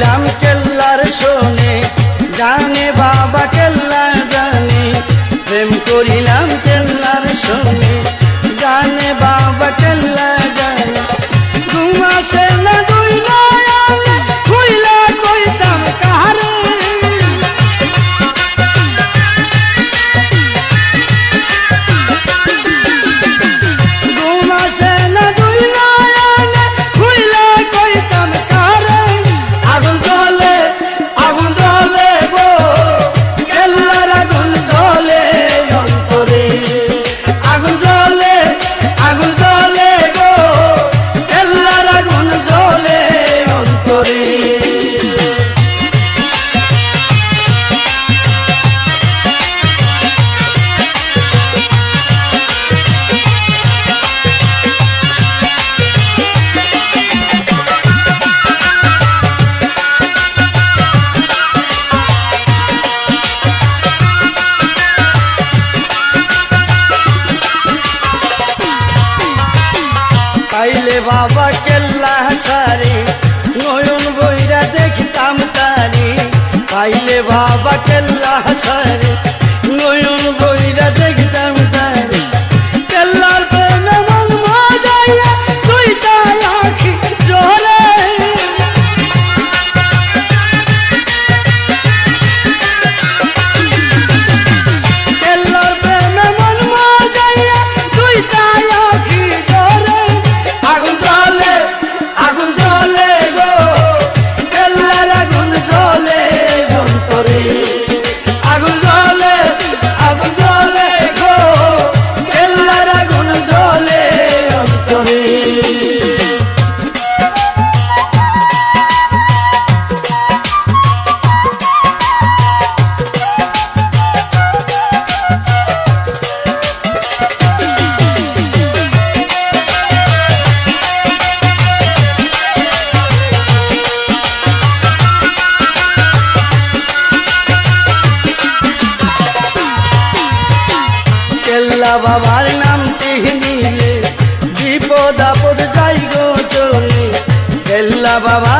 ছিলাম কেল্লার শোনে জানে বাবা কেল্লা জানে প্রেম করিলাম কেল্লা গাইলে বাবা কেল্লা সারি নয়ন বইরা দেখতাম তারি। গাইলে বাবা কেল্লা সারি বাবার নাম নিলে বিপদ আপদ যাই গো চলে বাবা